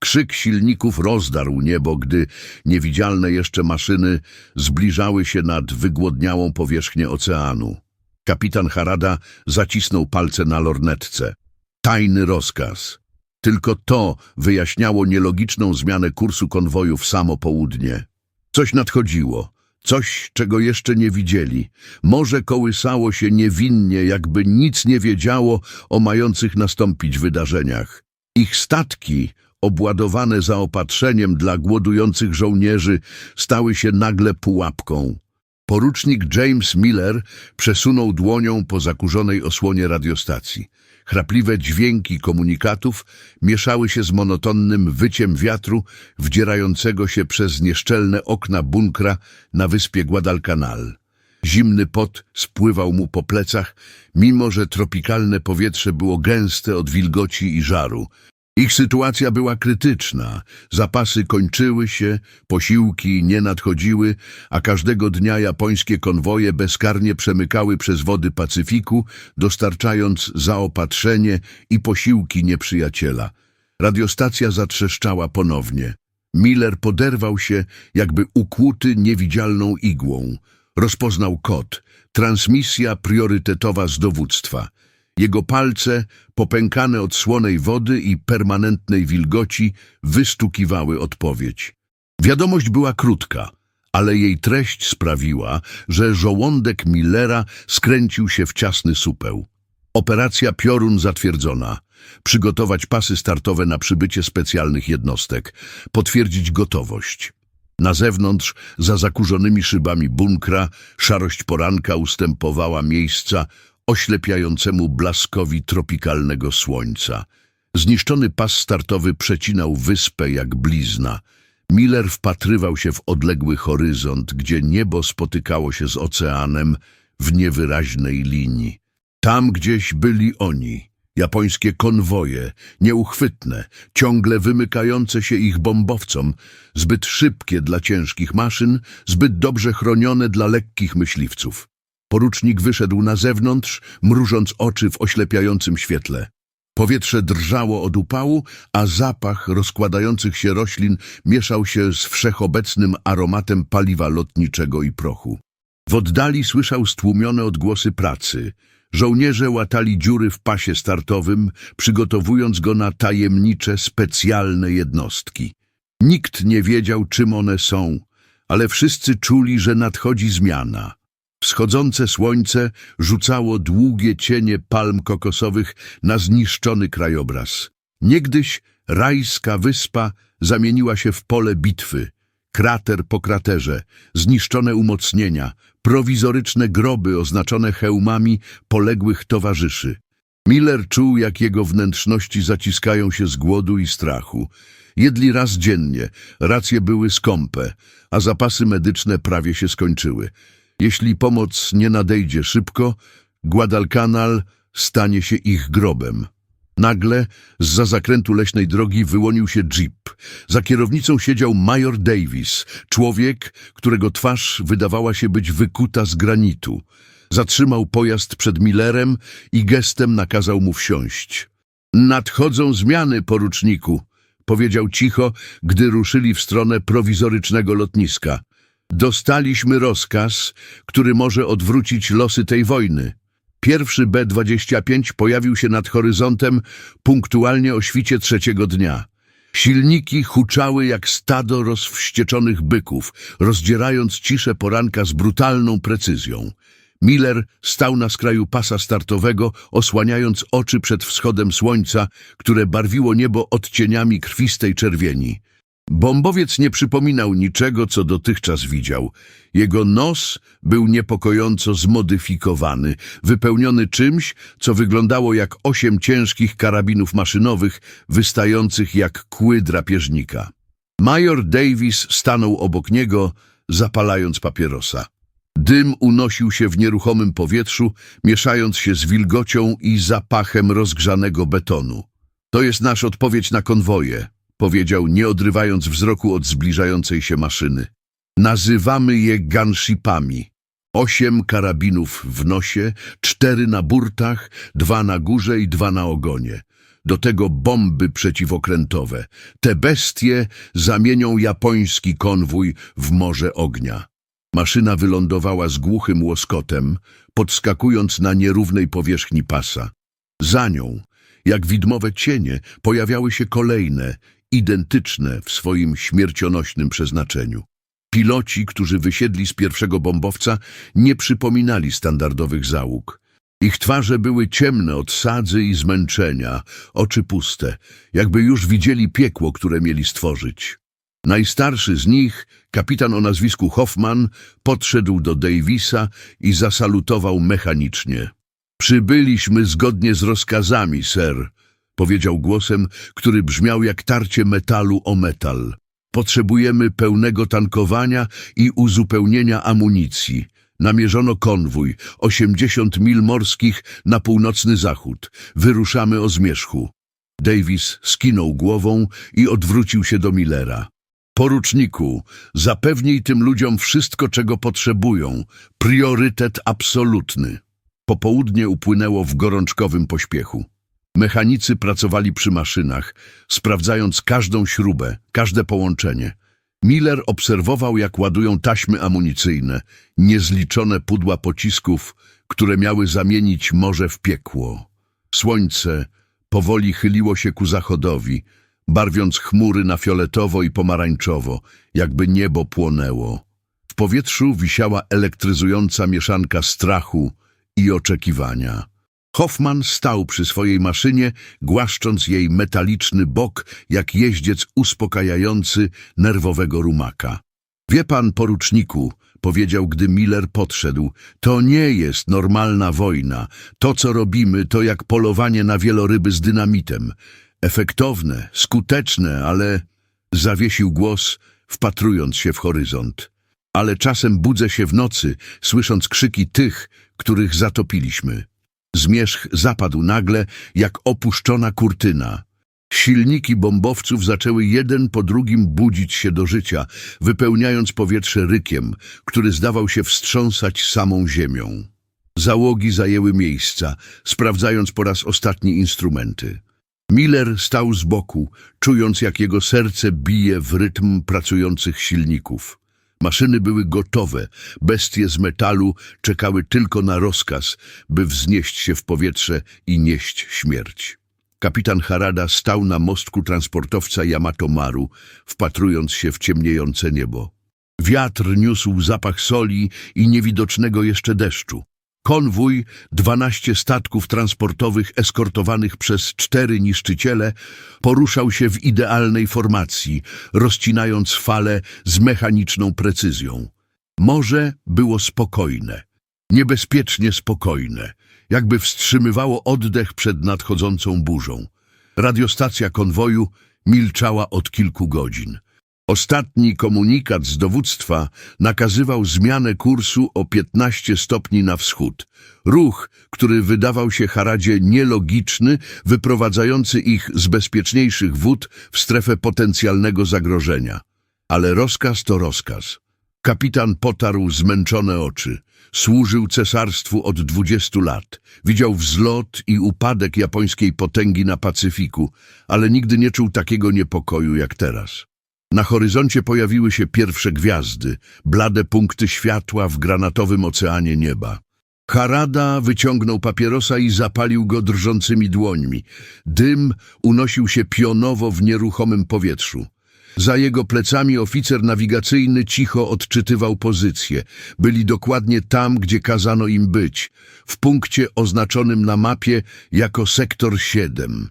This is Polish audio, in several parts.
Krzyk silników rozdarł niebo, gdy niewidzialne jeszcze maszyny zbliżały się nad wygłodniałą powierzchnię oceanu. Kapitan Harada zacisnął palce na lornetce. Tajny rozkaz. Tylko to wyjaśniało nielogiczną zmianę kursu konwoju w samo południe. Coś nadchodziło, coś, czego jeszcze nie widzieli. Morze kołysało się niewinnie, jakby nic nie wiedziało o mających nastąpić wydarzeniach. Ich statki, obładowane zaopatrzeniem dla głodujących żołnierzy, stały się nagle pułapką. Porucznik James Miller przesunął dłonią po zakurzonej osłonie radiostacji. Chrapliwe dźwięki komunikatów mieszały się z monotonnym wyciem wiatru wdzierającego się przez nieszczelne okna bunkra na wyspie Guadalcanal. Zimny pot spływał mu po plecach, mimo że tropikalne powietrze było gęste od wilgoci i żaru. Ich sytuacja była krytyczna. Zapasy kończyły się, posiłki nie nadchodziły, a każdego dnia japońskie konwoje bezkarnie przemykały przez wody Pacyfiku, dostarczając zaopatrzenie i posiłki nieprzyjaciela. Radiostacja zatrzeszczała ponownie. Miller poderwał się, jakby ukłuty niewidzialną igłą. Rozpoznał kod. Transmisja priorytetowa z dowództwa. Jego palce, popękane od słonej wody i permanentnej wilgoci, wystukiwały odpowiedź. Wiadomość była krótka, ale jej treść sprawiła, że żołądek Millera skręcił się w ciasny supeł. Operacja Piorun zatwierdzona. Przygotować pasy startowe na przybycie specjalnych jednostek. Potwierdzić gotowość. Na zewnątrz, za zakurzonymi bunkra, szarość poranka ustępowała miejsca oślepiającemu blaskowi tropikalnego słońca. Zniszczony pas startowy przecinał wyspę jak blizna. Miller wpatrywał się w odległy horyzont, gdzie niebo spotykało się z oceanem w niewyraźnej linii. Tam gdzieś byli oni, japońskie konwoje, nieuchwytne, ciągle wymykające się ich bombowcom, zbyt szybkie dla ciężkich maszyn, zbyt dobrze chronione dla lekkich myśliwców. Porucznik wyszedł na zewnątrz, mrużąc oczy w oślepiającym świetle. Powietrze drżało od upału, a zapach rozkładających się roślin mieszał się z wszechobecnym aromatem paliwa lotniczego i prochu. W oddali słyszał stłumione odgłosy pracy. Żołnierze łatali dziury w pasie startowym, przygotowując go na tajemnicze, specjalne jednostki. Nikt nie wiedział, czym one są, ale wszyscy czuli, że nadchodzi zmiana. Wschodzące słońce rzucało długie cienie palm kokosowych na zniszczony krajobraz. Niegdyś rajska wyspa zamieniła się w pole bitwy. Krater po kraterze, zniszczone umocnienia, prowizoryczne groby oznaczone hełmami poległych towarzyszy. Miller czuł, jak jego wnętrzności zaciskają się z głodu i strachu. Jedli raz dziennie, racje były skąpe, a zapasy medyczne prawie się skończyły. Jeśli pomoc nie nadejdzie szybko, Guadalcanal stanie się ich grobem. Nagle z zakrętu leśnej drogi wyłonił się jeep. Za kierownicą siedział major Davis, człowiek, którego twarz wydawała się być wykuta z granitu. Zatrzymał pojazd przed Millerem i gestem nakazał mu wsiąść. Nadchodzą zmiany, poruczniku, powiedział cicho, gdy ruszyli w stronę prowizorycznego lotniska. Dostaliśmy rozkaz, który może odwrócić losy tej wojny. Pierwszy B-25 pojawił się nad horyzontem punktualnie o świcie trzeciego dnia. Silniki huczały jak stado rozwścieczonych byków, rozdzierając ciszę poranka z brutalną precyzją. Miller stał na skraju pasa startowego, osłaniając oczy przed wschodem słońca, które barwiło niebo odcieniami krwistej czerwieni. Bombowiec nie przypominał niczego, co dotychczas widział. Jego nos był niepokojąco zmodyfikowany, wypełniony czymś, co wyglądało jak osiem ciężkich karabinów maszynowych, wystających jak kły drapieżnika. Major Davis stanął obok niego, zapalając papierosa. Dym unosił się w nieruchomym powietrzu, mieszając się z wilgocią i zapachem rozgrzanego betonu. To jest nasza odpowiedź na konwoje, powiedział, nie odrywając wzroku od zbliżającej się maszyny. Nazywamy je gunshipami. Osiem karabinów w nosie, cztery na burtach, dwa na górze i dwa na ogonie. Do tego bomby przeciwokrętowe. Te bestie zamienią japoński konwój w morze ognia. Maszyna wylądowała z głuchym łoskotem, podskakując na nierównej powierzchni pasa. Za nią, jak widmowe cienie, pojawiały się kolejne, identyczne w swoim śmiercionośnym przeznaczeniu. Piloci, którzy wysiedli z pierwszego bombowca, nie przypominali standardowych załóg. Ich twarze były ciemne od sadzy i zmęczenia, oczy puste, jakby już widzieli piekło, które mieli stworzyć. Najstarszy z nich, kapitan o nazwisku Hoffman, podszedł do Davisa i zasalutował mechanicznie. Przybyliśmy zgodnie z rozkazami, ser, powiedział głosem, który brzmiał jak tarcie metalu o metal. Potrzebujemy pełnego tankowania i uzupełnienia amunicji. Namierzono konwój, 80 mil morskich na północny zachód. Wyruszamy o zmierzchu. Davis skinął głową i odwrócił się do Millera. Poruczniku, zapewnij tym ludziom wszystko, czego potrzebują. Priorytet absolutny. Popołudnie upłynęło w gorączkowym pośpiechu. Mechanicy pracowali przy maszynach, sprawdzając każdą śrubę, każde połączenie. Miller obserwował, jak ładują taśmy amunicyjne, niezliczone pudła pocisków, które miały zamienić morze w piekło. Słońce powoli chyliło się ku zachodowi, barwiąc chmury na fioletowo i pomarańczowo, jakby niebo płonęło. W powietrzu wisiała elektryzująca mieszanka strachu i oczekiwania. Hoffman stał przy swojej maszynie, głaszcząc jej metaliczny bok, jak jeździec uspokajający nerwowego rumaka. Wie pan, poruczniku, powiedział, gdy Miller podszedł, to nie jest normalna wojna. To, co robimy, to jak polowanie na wieloryby z dynamitem. Efektowne, skuteczne, ale... Zawiesił głos, wpatrując się w horyzont. Ale czasem budzę się w nocy, słysząc krzyki tych, których zatopiliśmy. Zmierzch zapadł nagle, jak opuszczona kurtyna. Silniki bombowców zaczęły jeden po drugim budzić się do życia, wypełniając powietrze rykiem, który zdawał się wstrząsać samą ziemią. Załogi zajęły miejsca, sprawdzając po raz ostatni instrumenty. Miller stał z boku, czując jak jego serce bije w rytm pracujących silników. Maszyny były gotowe, bestie z metalu czekały tylko na rozkaz, by wznieść się w powietrze i nieść śmierć. Kapitan Harada stał na mostku transportowca Yamato Maru, wpatrując się w ciemniejące niebo. Wiatr niósł zapach soli i niewidocznego jeszcze deszczu. Konwój, dwanaście statków transportowych eskortowanych przez cztery niszczyciele, poruszał się w idealnej formacji, rozcinając fale z mechaniczną precyzją. Morze było spokojne, niebezpiecznie spokojne, jakby wstrzymywało oddech przed nadchodzącą burzą. Radiostacja konwoju milczała od kilku godzin. Ostatni komunikat z dowództwa nakazywał zmianę kursu o 15 stopni na wschód. Ruch, który wydawał się Haradzie nielogiczny, wyprowadzający ich z bezpieczniejszych wód w strefę potencjalnego zagrożenia. Ale rozkaz to rozkaz. Kapitan potarł zmęczone oczy. Służył cesarstwu od dwudziestu lat. Widział wzlot i upadek japońskiej potęgi na Pacyfiku, ale nigdy nie czuł takiego niepokoju jak teraz. Na horyzoncie pojawiły się pierwsze gwiazdy, blade punkty światła w granatowym oceanie nieba. Harada wyciągnął papierosa i zapalił go drżącymi dłońmi. Dym unosił się pionowo w nieruchomym powietrzu. Za jego plecami oficer nawigacyjny cicho odczytywał pozycję. Byli dokładnie tam, gdzie kazano im być, w punkcie oznaczonym na mapie jako sektor 7.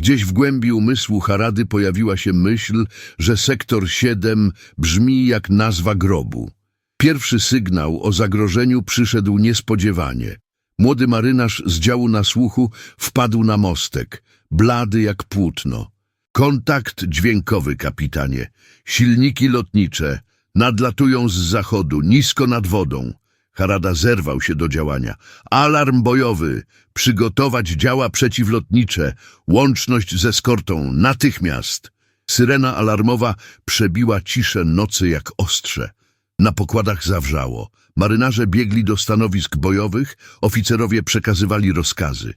Gdzieś w głębi umysłu Harady pojawiła się myśl, że sektor 7 brzmi jak nazwa grobu. Pierwszy sygnał o zagrożeniu przyszedł niespodziewanie. Młody marynarz z działu nasłuchu wpadł na mostek, blady jak płótno. Kontakt dźwiękowy, kapitanie. Silniki lotnicze nadlatują z zachodu, nisko nad wodą. Harada zerwał się do działania. Alarm bojowy! Przygotować działa przeciwlotnicze. Łączność ze skortą. Natychmiast! Syrena alarmowa przebiła ciszę nocy jak ostrze. Na pokładach zawrzało. Marynarze biegli do stanowisk bojowych, oficerowie przekazywali rozkazy.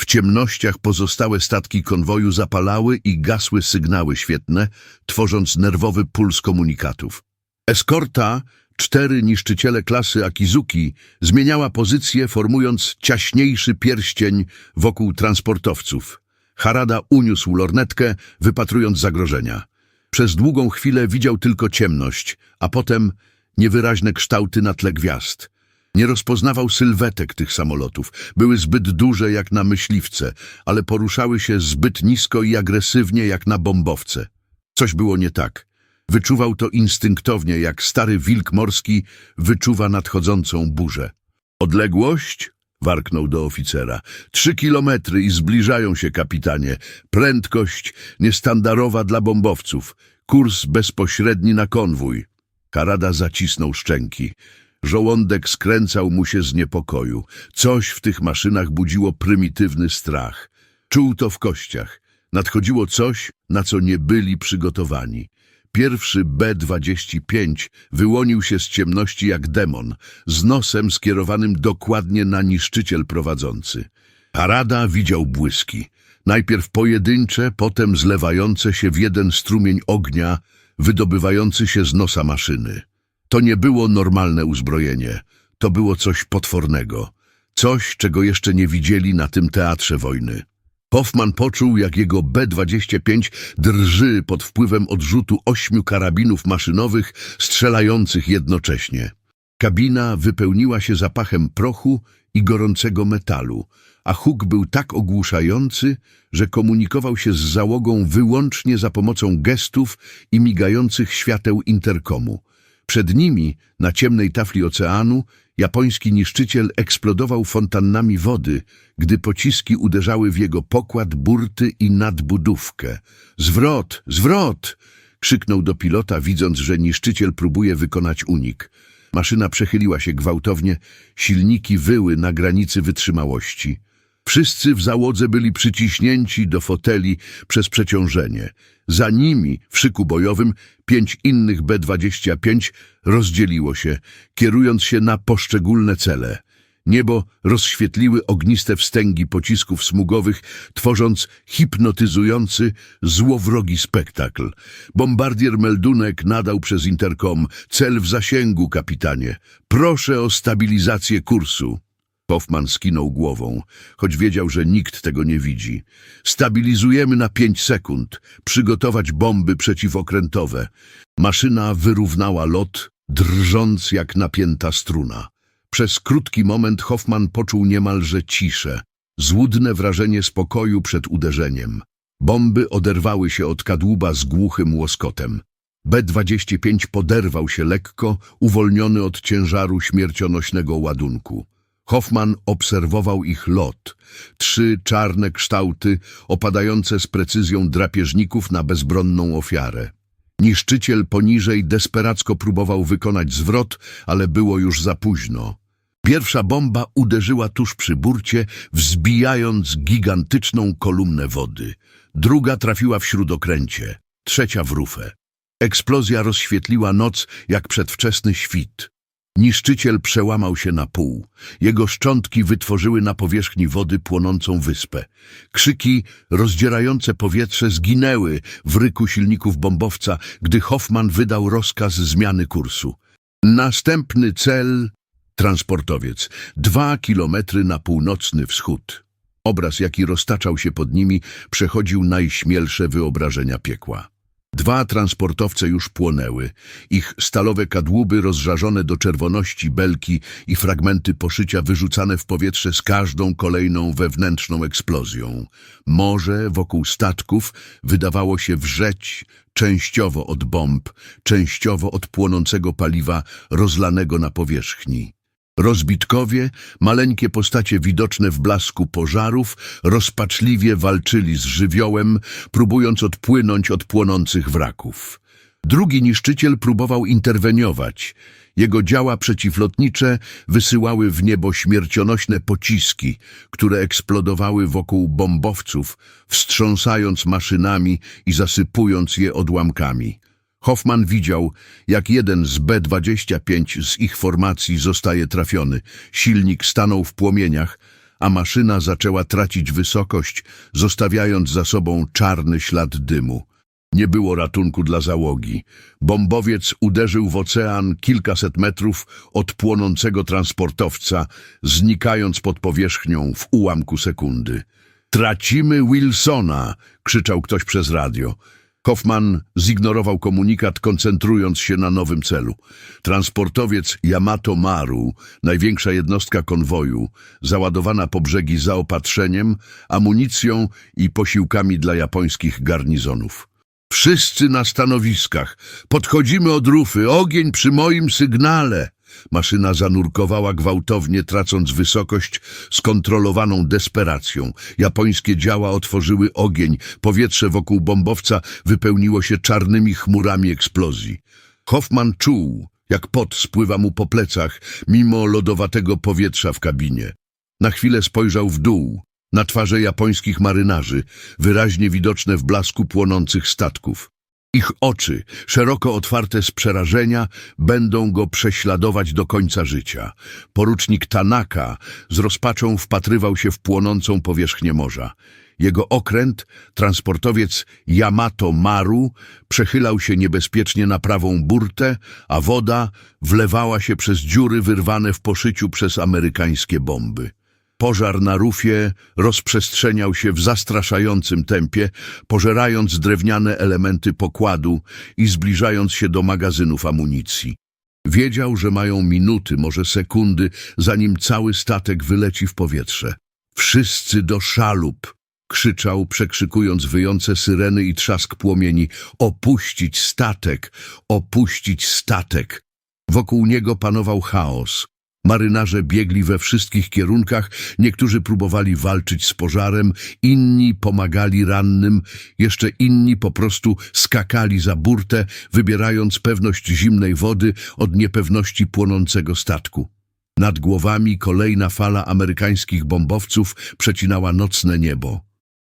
W ciemnościach pozostałe statki konwoju zapalały i gasły sygnały świetne, tworząc nerwowy puls komunikatów. Eskorta, cztery niszczyciele klasy Akizuki, zmieniała pozycję, formując ciaśniejszy pierścień wokół transportowców. Harada uniósł lornetkę, wypatrując zagrożenia. Przez długą chwilę widział tylko ciemność, a potem niewyraźne kształty na tle gwiazd. Nie rozpoznawał sylwetek tych samolotów. Były zbyt duże jak na myśliwce, ale poruszały się zbyt nisko i agresywnie jak na bombowce. Coś było nie tak. Wyczuwał to instynktownie, jak stary wilk morski wyczuwa nadchodzącą burzę. Odległość? Warknął do oficera. Trzy kilometry i zbliżają się, kapitanie. Prędkość niestandarowa dla bombowców. Kurs bezpośredni na konwój. Harada zacisnął szczęki. Żołądek skręcał mu się z niepokoju. Coś w tych maszynach budziło prymitywny strach. Czuł to w kościach. Nadchodziło coś, na co nie byli przygotowani. Pierwszy B-25 wyłonił się z ciemności jak demon, z nosem skierowanym dokładnie na niszczyciel prowadzący. Harada widział błyski. Najpierw pojedyncze, potem zlewające się w jeden strumień ognia, wydobywający się z nosa maszyny. To nie było normalne uzbrojenie. To było coś potwornego. Coś, czego jeszcze nie widzieli na tym teatrze wojny. Hoffman poczuł, jak jego B-25 drży pod wpływem odrzutu ośmiu karabinów maszynowych strzelających jednocześnie. Kabina wypełniła się zapachem prochu i gorącego metalu, a huk był tak ogłuszający, że komunikował się z załogą wyłącznie za pomocą gestów i migających świateł interkomu. Przed nimi, na ciemnej tafli oceanu, japoński niszczyciel eksplodował fontannami wody, gdy pociski uderzały w jego pokład, burty i nadbudówkę. Zwrot! Zwrot! krzyknął do pilota, widząc, że niszczyciel próbuje wykonać unik. Maszyna przechyliła się gwałtownie, silniki wyły na granicy wytrzymałości. Wszyscy w załodze byli przyciśnięci do foteli przez przeciążenie. Za nimi, w szyku bojowym, pięć innych B-25 rozdzieliło się, kierując się na poszczególne cele. Niebo rozświetliły ogniste wstęgi pocisków smugowych, tworząc hipnotyzujący, złowrogi spektakl. Bombardier meldunek nadał przez interkom. Cel w zasięgu, kapitanie. Proszę o stabilizację kursu. Hoffman skinął głową, choć wiedział, że nikt tego nie widzi. Stabilizujemy na pięć sekund. Przygotować bomby przeciwokrętowe. Maszyna wyrównała lot, drżąc jak napięta struna. Przez krótki moment Hoffman poczuł niemalże ciszę, złudne wrażenie spokoju przed uderzeniem. Bomby oderwały się od kadłuba z głuchym łoskotem. B-25 poderwał się lekko, uwolniony od ciężaru śmiercionośnego ładunku. Hoffman obserwował ich lot. Trzy czarne kształty opadające z precyzją drapieżników na bezbronną ofiarę. Niszczyciel poniżej desperacko próbował wykonać zwrot, ale było już za późno. Pierwsza bomba uderzyła tuż przy burcie, wzbijając gigantyczną kolumnę wody. Druga trafiła w śródokręcie, trzecia w rufę. Eksplozja rozświetliła noc jak przedwczesny świt. Niszczyciel przełamał się na pół. Jego szczątki wytworzyły na powierzchni wody płonącą wyspę. Krzyki rozdzierające powietrze zginęły w ryku silników bombowca, gdy Hoffman wydał rozkaz zmiany kursu. Następny cel transportowiec, dwa kilometry na północny wschód. Obraz, jaki roztaczał się pod nimi, przechodził najśmielsze wyobrażenia piekła. Dwa transportowce już płonęły. Ich stalowe kadłuby rozżarzone do czerwoności belki i fragmenty poszycia wyrzucane w powietrze z każdą kolejną wewnętrzną eksplozją. Morze wokół statków wydawało się wrzeć częściowo od bomb, częściowo od płonącego paliwa rozlanego na powierzchni. Rozbitkowie, maleńkie postacie widoczne w blasku pożarów, rozpaczliwie walczyli z żywiołem, próbując odpłynąć od płonących wraków. Drugi niszczyciel próbował interweniować. Jego działa przeciwlotnicze wysyłały w niebo śmiercionośne pociski, które eksplodowały wokół bombowców, wstrząsając maszynami i zasypując je odłamkami. Hoffman widział, jak jeden z B-25 z ich formacji zostaje trafiony. Silnik stanął w płomieniach, a maszyna zaczęła tracić wysokość, zostawiając za sobą czarny ślad dymu. Nie było ratunku dla załogi. Bombowiec uderzył w ocean kilkaset metrów od płonącego transportowca, znikając pod powierzchnią w ułamku sekundy. Tracimy Wilsona! krzyczał ktoś przez radio. Hoffman zignorował komunikat, koncentrując się na nowym celu. Transportowiec Yamato Maru, największa jednostka konwoju, załadowana po brzegi zaopatrzeniem, amunicją i posiłkami dla japońskich garnizonów. Wszyscy na stanowiskach. Podchodzimy od rufy. Ogień przy moim sygnale. Maszyna zanurkowała gwałtownie, tracąc wysokość, skontrolowaną desperacją. Japońskie działa otworzyły ogień. Powietrze wokół bombowca wypełniło się czarnymi chmurami eksplozji. Hoffman czuł, jak pot spływa mu po plecach, mimo lodowatego powietrza w kabinie. Na chwilę spojrzał w dół, na twarze japońskich marynarzy, wyraźnie widoczne w blasku płonących statków. Ich oczy, szeroko otwarte z przerażenia, będą go prześladować do końca życia. Porucznik Tanaka z rozpaczą wpatrywał się w płonącą powierzchnię morza. Jego okręt, transportowiec Yamato Maru, przechylał się niebezpiecznie na prawą burtę, a woda wlewała się przez dziury wyrwane w poszyciu przez amerykańskie bomby. Pożar na rufie rozprzestrzeniał się w zastraszającym tempie, pożerając drewniane elementy pokładu i zbliżając się do magazynów amunicji. Wiedział, że mają minuty, może sekundy, zanim cały statek wyleci w powietrze. Wszyscy do szalup! Krzyczał, przekrzykując wyjące syreny i trzask płomieni. Opuścić statek! Opuścić statek! Wokół niego panował chaos. Marynarze biegli we wszystkich kierunkach, niektórzy próbowali walczyć z pożarem, inni pomagali rannym, jeszcze inni po prostu skakali za burtę, wybierając pewność zimnej wody od niepewności płonącego statku. Nad głowami kolejna fala amerykańskich bombowców przecinała nocne niebo.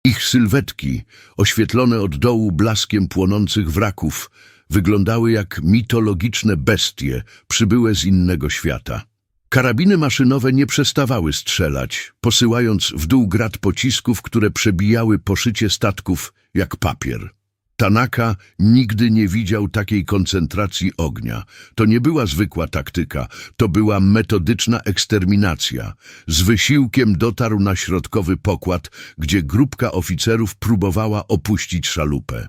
Ich sylwetki, oświetlone od dołu blaskiem płonących wraków, wyglądały jak mitologiczne bestie przybyłe z innego świata. Karabiny maszynowe nie przestawały strzelać, posyłając w dół grad pocisków, które przebijały poszycie statków jak papier. Tanaka nigdy nie widział takiej koncentracji ognia. To nie była zwykła taktyka, to była metodyczna eksterminacja. Z wysiłkiem dotarł na środkowy pokład, gdzie grupka oficerów próbowała opuścić szalupę.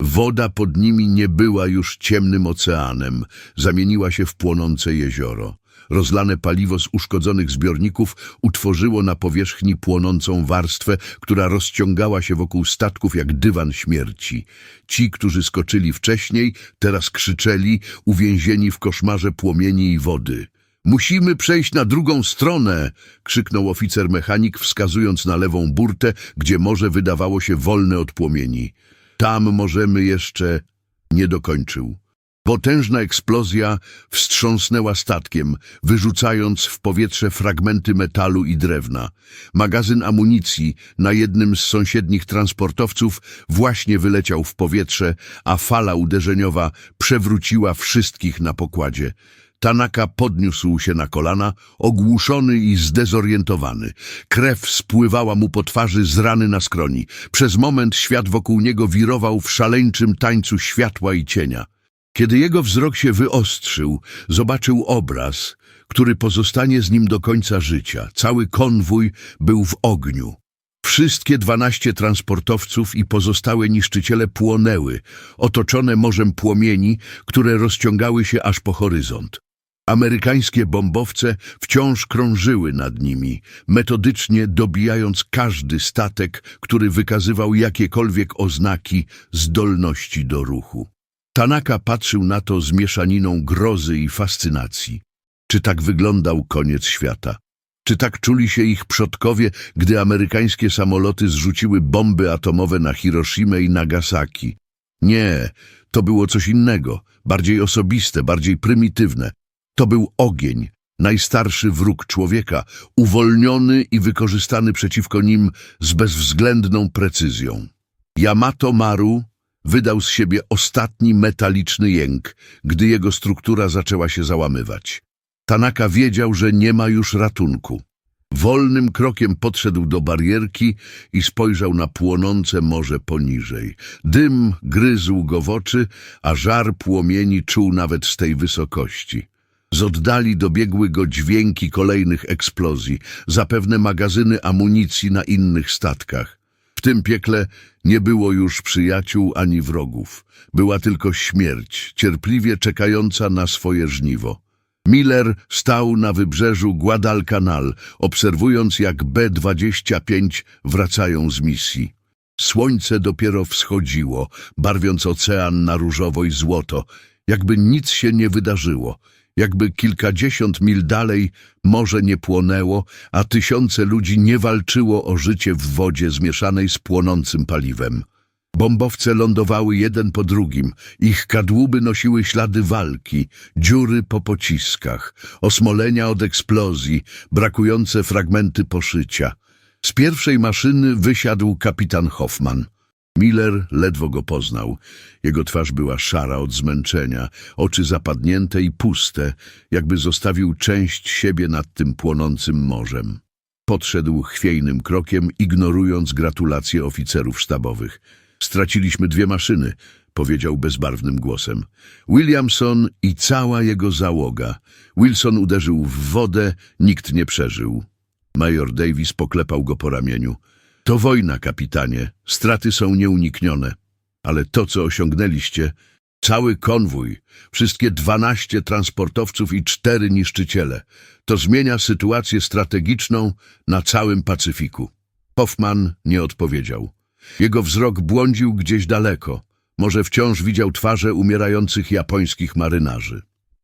Woda pod nimi nie była już ciemnym oceanem, zamieniła się w płonące jezioro. Rozlane paliwo z uszkodzonych zbiorników utworzyło na powierzchni płonącą warstwę, która rozciągała się wokół statków jak dywan śmierci. Ci, którzy skoczyli wcześniej, teraz krzyczeli, uwięzieni w koszmarze płomieni i wody. Musimy przejść na drugą stronę, krzyknął oficer mechanik, wskazując na lewą burtę, gdzie morze wydawało się wolne od płomieni. Tam możemy jeszcze... Nie dokończył. Potężna eksplozja wstrząsnęła statkiem, wyrzucając w powietrze fragmenty metalu i drewna. Magazyn amunicji na jednym z sąsiednich transportowców właśnie wyleciał w powietrze, a fala uderzeniowa przewróciła wszystkich na pokładzie. Tanaka podniósł się na kolana, ogłuszony i zdezorientowany. Krew spływała mu po twarzy z rany na skroni. Przez moment świat wokół niego wirował w szaleńczym tańcu światła i cienia. Kiedy jego wzrok się wyostrzył, zobaczył obraz, który pozostanie z nim do końca życia. Cały konwój był w ogniu. Wszystkie dwanaście transportowców i pozostałe niszczyciele płonęły, otoczone morzem płomieni, które rozciągały się aż po horyzont. Amerykańskie bombowce wciąż krążyły nad nimi, metodycznie dobijając każdy statek, który wykazywał jakiekolwiek oznaki zdolności do ruchu. Tanaka patrzył na to z mieszaniną grozy i fascynacji. Czy tak wyglądał koniec świata? Czy tak czuli się ich przodkowie, gdy amerykańskie samoloty zrzuciły bomby atomowe na Hiroshimę i Nagasaki? Nie, to było coś innego, bardziej osobiste, bardziej prymitywne. To był ogień, najstarszy wróg człowieka, uwolniony i wykorzystany przeciwko nim z bezwzględną precyzją. Yamato Maru wydał z siebie ostatni metaliczny jęk, gdy jego struktura zaczęła się załamywać. Tanaka wiedział, że nie ma już ratunku. Wolnym krokiem podszedł do barierki i spojrzał na płonące morze poniżej. Dym gryzł go w oczy, a żar płomieni czuł nawet z tej wysokości. Z oddali dobiegły go dźwięki kolejnych eksplozji, zapewne magazyny amunicji na innych statkach. W tym piekle nie było już przyjaciół ani wrogów. Była tylko śmierć, cierpliwie czekająca na swoje żniwo. Miller stał na wybrzeżu Guadalcanal, obserwując jak B-25 wracają z misji. Słońce dopiero wschodziło, barwiąc ocean na różowo i złoto, jakby nic się nie wydarzyło, jakby kilkadziesiąt mil dalej morze nie płonęło, a tysiące ludzi nie walczyło o życie w wodzie zmieszanej z płonącym paliwem. Bombowce lądowały jeden po drugim, ich kadłuby nosiły ślady walki, dziury po pociskach, osmolenia od eksplozji, brakujące fragmenty poszycia. Z pierwszej maszyny wysiadł kapitan Hoffman. Miller ledwo go poznał. Jego twarz była szara od zmęczenia, oczy zapadnięte i puste, jakby zostawił część siebie nad tym płonącym morzem. Podszedł chwiejnym krokiem, ignorując gratulacje oficerów sztabowych. Straciliśmy dwie maszyny, powiedział bezbarwnym głosem. Williamson i cała jego załoga. Wilson uderzył w wodę, nikt nie przeżył. Major Davis poklepał go po ramieniu. To wojna, kapitanie. Straty są nieuniknione. Ale to, co osiągnęliście, cały konwój, wszystkie dwanaście transportowców i cztery niszczyciele, to zmienia sytuację strategiczną na całym Pacyfiku. Hoffman nie odpowiedział. Jego wzrok błądził gdzieś daleko. Może wciąż widział twarze umierających japońskich marynarzy.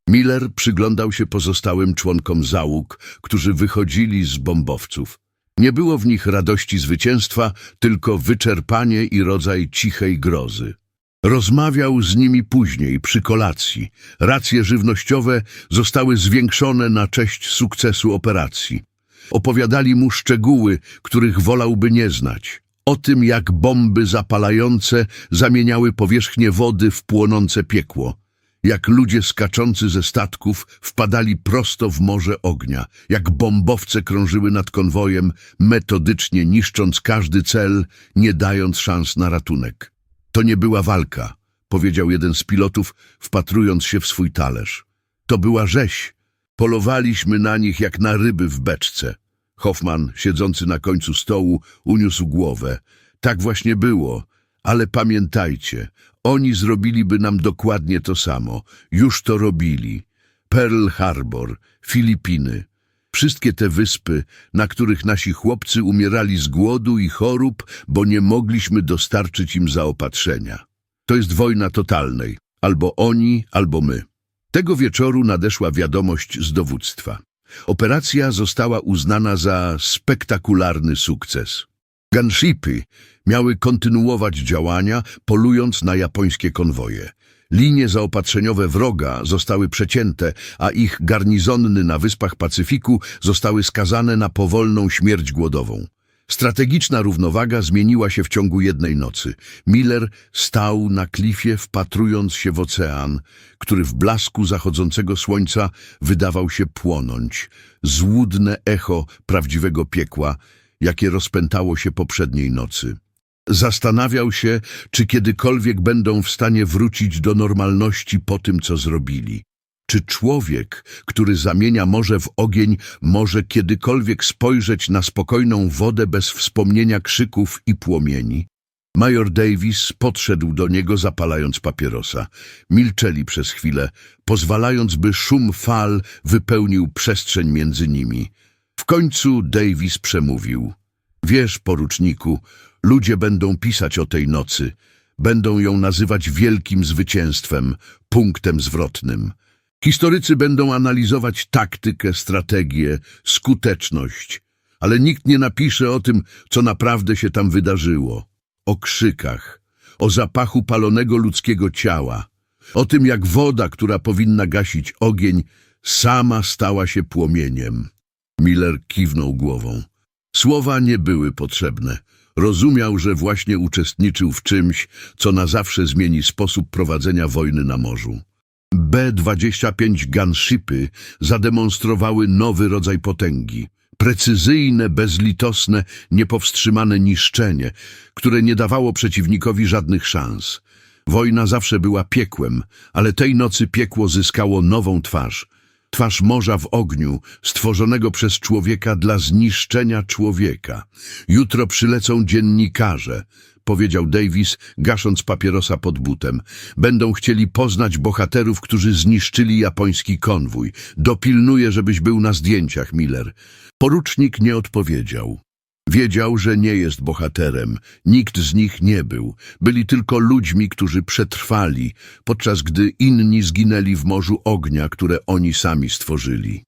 Miller przyglądał się pozostałym członkom załóg, którzy wychodzili z bombowców. Nie było w nich radości zwycięstwa, tylko wyczerpanie i rodzaj cichej grozy. Rozmawiał z nimi później, przy kolacji. Racje żywnościowe zostały zwiększone na cześć sukcesu operacji. Opowiadali mu szczegóły, których wolałby nie znać. O tym, jak bomby zapalające zamieniały powierzchnię wody w płonące piekło. Jak ludzie skaczący ze statków wpadali prosto w morze ognia. Jak bombowce krążyły nad konwojem, metodycznie niszcząc każdy cel, nie dając szans na ratunek. To nie była walka, powiedział jeden z pilotów, wpatrując się w swój talerz. To była rzeź. Polowaliśmy na nich jak na ryby w beczce. Hoffman, siedzący na końcu stołu, uniósł głowę. Tak właśnie było, ale pamiętajcie, oni zrobiliby nam dokładnie to samo. Już to robili. Pearl Harbor, Filipiny. Wszystkie te wyspy, na których nasi chłopcy umierali z głodu i chorób, bo nie mogliśmy dostarczyć im zaopatrzenia. To jest wojna totalnej. Albo oni, albo my. Tego wieczoru nadeszła wiadomość z dowództwa. Operacja została uznana za spektakularny sukces. Gunshipy miały kontynuować działania, polując na japońskie konwoje. Linie zaopatrzeniowe wroga zostały przecięte, a ich garnizony na wyspach Pacyfiku zostały skazane na powolną śmierć głodową. Strategiczna równowaga zmieniła się w ciągu jednej nocy. Miller stał na klifie, wpatrując się w ocean, który w blasku zachodzącego słońca wydawał się płonąć. Złudne echo prawdziwego piekła, jakie rozpętało się poprzedniej nocy. Zastanawiał się, czy kiedykolwiek będą w stanie wrócić do normalności po tym, co zrobili. Czy człowiek, który zamienia morze w ogień, może kiedykolwiek spojrzeć na spokojną wodę bez wspomnienia krzyków i płomieni? Major Davis podszedł do niego, zapalając papierosa. Milczeli przez chwilę, pozwalając, by szum fal wypełnił przestrzeń między nimi. Końcu Davis przemówił. Wiesz, poruczniku, ludzie będą pisać o tej nocy. Będą ją nazywać wielkim zwycięstwem, punktem zwrotnym. Historycy będą analizować taktykę, strategię, skuteczność, ale nikt nie napisze o tym, co naprawdę się tam wydarzyło. O krzykach, o zapachu palonego ludzkiego ciała, o tym, jak woda, która powinna gasić ogień, sama stała się płomieniem. Miller kiwnął głową. Słowa nie były potrzebne. Rozumiał, że właśnie uczestniczył w czymś, co na zawsze zmieni sposób prowadzenia wojny na morzu. B-25 gunshipy zademonstrowały nowy rodzaj potęgi. Precyzyjne, bezlitosne, niepowstrzymane niszczenie, które nie dawało przeciwnikowi żadnych szans. Wojna zawsze była piekłem, ale tej nocy piekło zyskało nową twarz. Twarz morza w ogniu, stworzonego przez człowieka dla zniszczenia człowieka. Jutro przylecą dziennikarze, powiedział Davis, gasząc papierosa pod butem. Będą chcieli poznać bohaterów, którzy zniszczyli japoński konwój. Dopilnuję, żebyś był na zdjęciach, Miller. Porucznik nie odpowiedział. Wiedział, że nie jest bohaterem. Nikt z nich nie był. Byli tylko ludźmi, którzy przetrwali, podczas gdy inni zginęli w morzu ognia, które oni sami stworzyli.